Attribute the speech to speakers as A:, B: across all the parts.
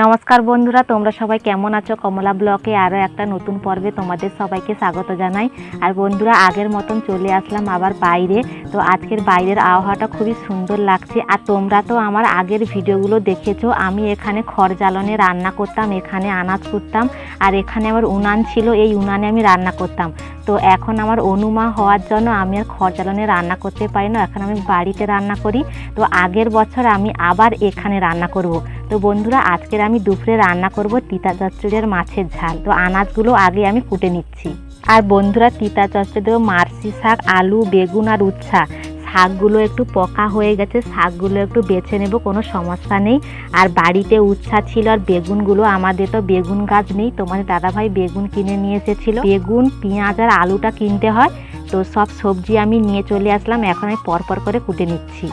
A: নমস্কার বন্ধুরা, তোমরা সবাই কেমন আছো? কমলা ব্লকে আরও একটা নতুন পর্বে তোমাদের সবাইকে স্বাগত জানাই। আর বন্ধুরা, আগের মতন চলে আসলাম আবার বাইরে। তো আজকের বাইরের আবহাওয়াটা খুবই সুন্দর লাগছে। আর তোমরা তো আমার আগের ভিডিওগুলো দেখেছ, আমি এখানে খড় জ্বালনে রান্না করতাম, এখানে আনাজ করতাম আর এখানে আমার উনান ছিল, এই উনানে আমি রান্না করতাম। তো এখন আমার অনুমা হওয়ার জন্য আমি আর খড় জ্বালানে রান্না করতে পারি না। এখন আমি বাড়িতে রান্না করি। তো আগের বছর আমি আবার এখানে রান্না করব। তো বন্ধুরা, আজকের আমি দুপুরে রান্না করব তিতা চচ্চড়ির মাছের ঝাল। তো আনাজগুলো আগে আমি কুটে নিচ্ছি। আর বন্ধুরা, তিতা চচ্চড়ি মার্সি শাক, আলু, বেগুন আর উচ্ছা। শাকগুলো একটু পকা হয়ে গেছে, শাকগুলো একটু বেছে নেব, কোনো সমস্যা নেই। আর বাড়িতে উচ্ছা ছিল আর বেগুনগুলো, আমাদের তো বেগুন গাছ নেই তোমাদের দাদাভাই বেগুন কিনে নিয়ে এসেছিল। বেগুন, পেঁয়াজ আর আলুটা কিনতে হয়, তো সব সবজি আমি নিয়ে চলে আসলাম, এখন আমি পরপর করে কুটে নিচ্ছি।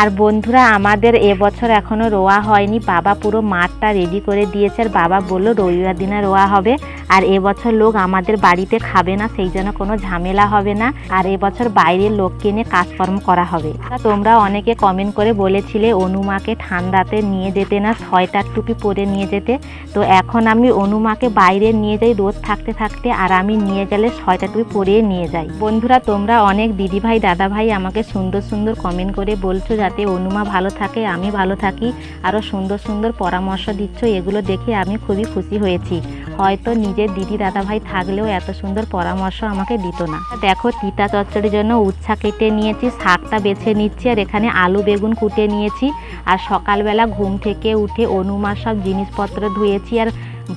A: আর বন্ধুরা, আমাদের এবছর এখনও রোয়া হয়নি। বাবা পুরো মাঠটা রেডি করে দিয়েছে। আর বাবা বলল রবিবার দিনে রোয়া হবে। আর এবছর লোক আমাদের বাড়িতে খাবে না, সেই জন্য কোনো ঝামেলা হবে না। আর এবছর বাইরের লোককে নিয়ে কাজকর্ম করা হবে। তোমরা অনেকে কমেন্ট করে বলেছিলে, অনুমাকে ঠান্ডাতে নিয়ে যেতে না সোয়েটার টুপি পরে নিয়ে যেতে। তো এখন আমি অনুমাকে বাইরে নিয়ে যাই রোদ থাকতে থাকতে, আর আমি নিয়ে গেলে সোয়েটার টুপি পরে নিয়ে যাই। বন্ধুরা, তোমরা অনেক দিদিভাই, দাদাভাই আমাকে সুন্দর সুন্দর কমেন্ট করে বলছো যাতে অনুমা ভালো থাকে, আমি ভালো থাকি আরও সুন্দর সুন্দর পরামর্শ দিচ্ছ, এগুলো দেখে আমি খুবই খুশি হয়েছি। হয়তো নিজের দিদি দাদা ভাই থাকলেও এত সুন্দর পরামর্শ আমাকে দিত না। দেখো, তিতা চচ্চড়ির জন্য উচ্ছা কেটে নিয়েছি, শাকটা বেছে নিচ্ছি, আর এখানে আলু বেগুন কুটে নিয়েছি, আর সকালবেলা ঘুম থেকে উঠে অনুমা সব জিনিসপত্র ধুয়েছি, আর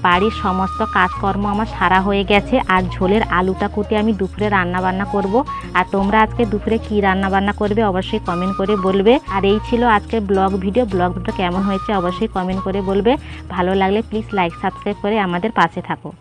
A: বাড়ির সমস্ত কাজকর্ম আমার সারা হয়ে গেছে, আর ঝোলের আলুটা কুটে আমি দুপুরে রান্না বান্না করব। আর তোমরা আজকে দুপুরে কি রান্না বান্না করবে অবশ্যই কমেন্ট করে বলবে। আর এই ছিল আজকের ব্লগ ভিডিও। ব্লগ ভিডিও কেমন হয়েছে অবশ্যই কমেন্ট করে বলবে। ভালো লাগলে প্লিজ লাইক সাবস্ক্রাইব করে আমাদের পাশে থাকো।